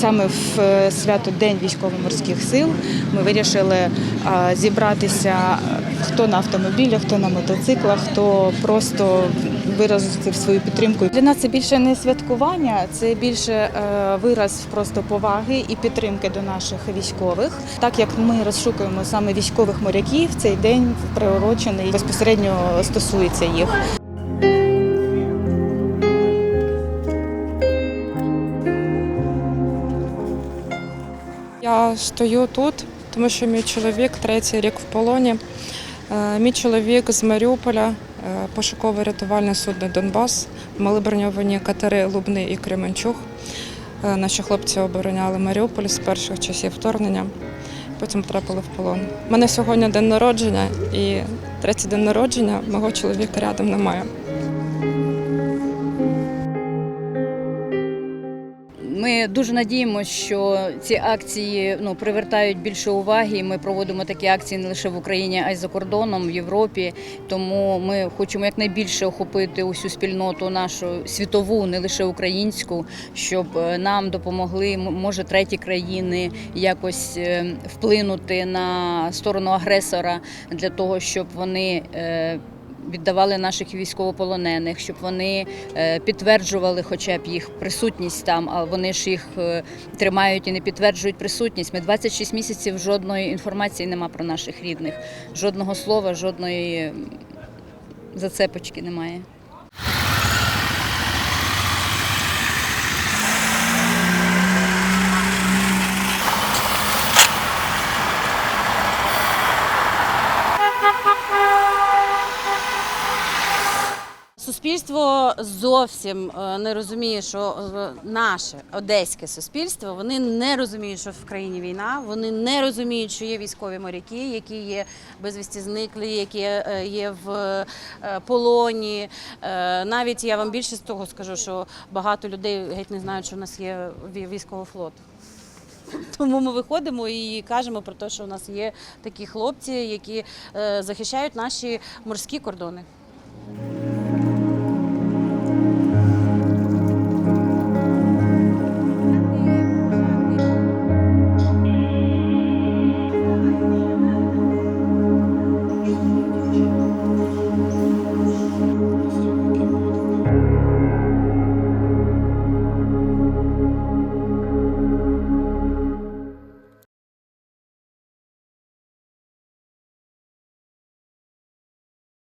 саме в е, свято День військово-морських сил ми вирішили е, зібратися хто на автомобілях, хто на мотоциклах, хто просто виразити свою підтримку. Для нас це більше не святкування, це більше е, вираз просто поваги і підтримки до наших військових. Так як ми розшукуємо саме військових моряків, цей день приурочений безпосередньо стосується їх. Стою тут, тому що мій чоловік третій рік в полоні. Е, Мій чоловік з Маріуполя, е, пошуково-рятувальне судно Донбас, мали броньовані катери Лубний і Кременчуг. Е, Наші хлопці обороняли Маріуполь з перших часів вторгнення, потім потрапили в полон. У мене сьогодні день народження, і третій день народження мого чоловіка рядом немає. Дуже надіємося, що ці акції ну, привертають більше уваги. Ми проводимо такі акції не лише в Україні, а й за кордоном, в Європі. Тому ми хочемо якнайбільше охопити усю спільноту нашу світову, не лише українську, щоб е, нам допомогли, може, треті країни якось е, вплинути на сторону агресора для того, щоб вони. Віддавали наших військовополонених, щоб вони е, підтверджували хоча б їх присутність там, а вони ж їх е, тримають і не підтверджують присутність. Ми 26 місяців жодної інформації нема про наших рідних, жодного слова, жодної зацепочки немає. Суспільство зовсім е, не розуміє, що е, наше одеське суспільство вони не розуміють, що в країні війна. Вони не розуміють, що є військові моряки, які є безвісті зниклі, які е, є в полоні. Навіть я вам більше з того скажу, що багато людей геть не знають, що в нас є вій- військовий флот. Тому ми виходимо і кажемо про те, що у нас є такі хлопці, які захищають наші морські кордони.